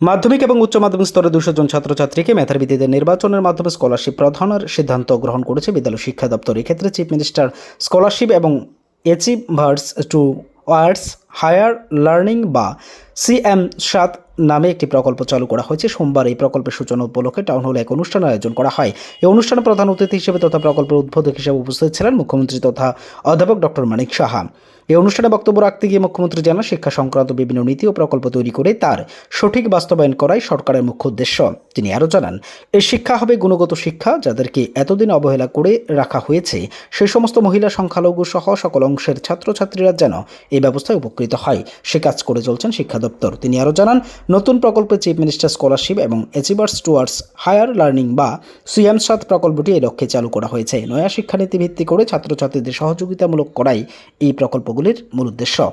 মাধ্যমিক এবং উচ্চ মাধ্যমিক স্তরে দুশো জন ছাত্রছাত্রীকে মেধার নির্বাচনের মাধ্যমে স্কলারশিপ প্রদানের সিদ্ধান্ত গ্রহণ করেছে বিদ্যালয় শিক্ষা দপ্তর। এক্ষেত্রে চিফ মিনিস্টার স্কলারশিপ এবং achievers towards higher learning বা সিএম সাত নামে একটি প্রকল্প চালু করা হয়েছে। সোমবার এই প্রকল্পের সূচনা উপলক্ষে টাউন হলে এক অনুষ্ঠানের আয়োজন করা হয়। এই অনুষ্ঠানে প্রধান অতিথি হিসেবে তথা প্রকল্পের উদ্বোধক হিসেবে উপস্থিত ছিলেন মুখ্যমন্ত্রী তথা অধ্যাপক ডক্টর মানিক সাহা। এই অনুষ্ঠানে বক্তব্য রাখতে গিয়ে মুখ্যমন্ত্রী জানান, শিক্ষা সংক্রান্ত বিভিন্ন নীতি ও প্রকল্প তৈরি করে তার সঠিক বাস্তবায়ন করাই সরকারের মুখ্য উদ্দেশ্য। তিনি আরও জানান এই শিক্ষা হবে গুণগত শিক্ষা যাদেরকে এতদিন অবহেলা করে রাখা হয়েছে সেই সমস্ত মহিলা সংখ্যালঘু সহ সকল অংশের ছাত্রছাত্রীরা যেন এই ব্যবস্থায় উপকৃত হয়। সে কাজ করে চলছেন শিক্ষা দপ্তর। তিনি আরও জানান, নতুন প্রকল্পে চিফ মিনিস্টার স্কলারশিপ এবং অ্যাচিভার্স টুয়ার্ডস হায়ার লার্নিং বা সিএম সাত প্রকল্পটি এই লক্ষ্যে চালু করা হয়েছে। নয়া শিক্ষানীতি ভিত্তি করে ছাত্রছাত্রীদের সহযোগিতামূলক করাই এই প্রকল্পগুলির মূল উদ্দেশ্য।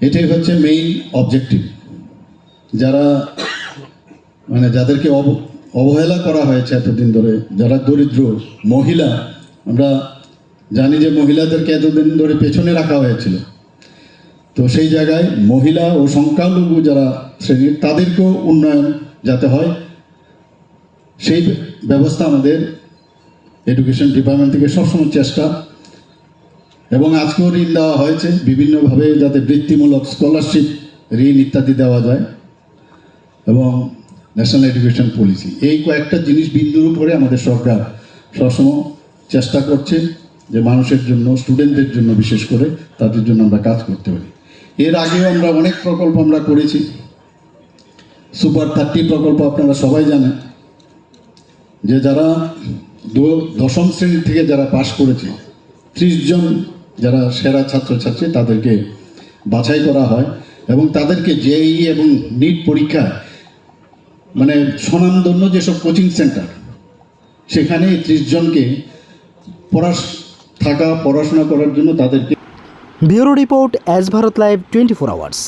এটাই হচ্ছে মেইন অবজেক্টিভ যারা মানে যাদেরকে অব- অবহেলা করা হয়েছে এতদিন ধরে, যারা দরিদ্র মহিলা, আমরা জানি যে মহিলাদেরকে এতদিন ধরে পেছনে রাখা হয়েছিল। তো সেই জায়গায় মহিলা ও সংখ্যালঘু যারা শ্রেণির, তাদেরকেও উন্নয়ন যাতে হয়, সেই ব্যবস্থা আমাদের এডুকেশন ডিপার্টমেন্ট থেকে সবসময় চেষ্টা এবং আজকেও ঋণ দেওয়া হয়েছে। বিভিন্নভাবে যাতে বৃত্তিমূলক স্কলারশিপ ঋণ ইত্যাদি দেওয়া যায়। এবং ন্যাশনাল এডুকেশন পলিসি এই কয়েকটা জিনিস বিন্দুর উপরে আমাদের সরকার সবসময় চেষ্টা করছে যে মানুষের জন্য স্টুডেন্টদের জন্য বিশেষ করে তাদের জন্য আমরা কাজ করতে পারি। এর আগেও আমরা অনেক প্রকল্প আমরা করেছি। সুপার থার্টি প্রকল্প আপনারা সবাই জানেন। যে যারা দশম শ্রেণি থেকে যারা পাশ করেছে, ত্রিশ জন যারা সেরা ছাত্রছাত্রী, তাদেরকে বাছাই করা হয় এবং তাদেরকে জেই এবং নিট পরীক্ষা মানে স্বনামধন্য যেসব কোচিং সেন্টার, সেখানে ত্রিশ জনকে পড়াশ, থাকা, পড়াশোনা করার জন্য তাদেরকে bureau report as Bharat live twenty four hours.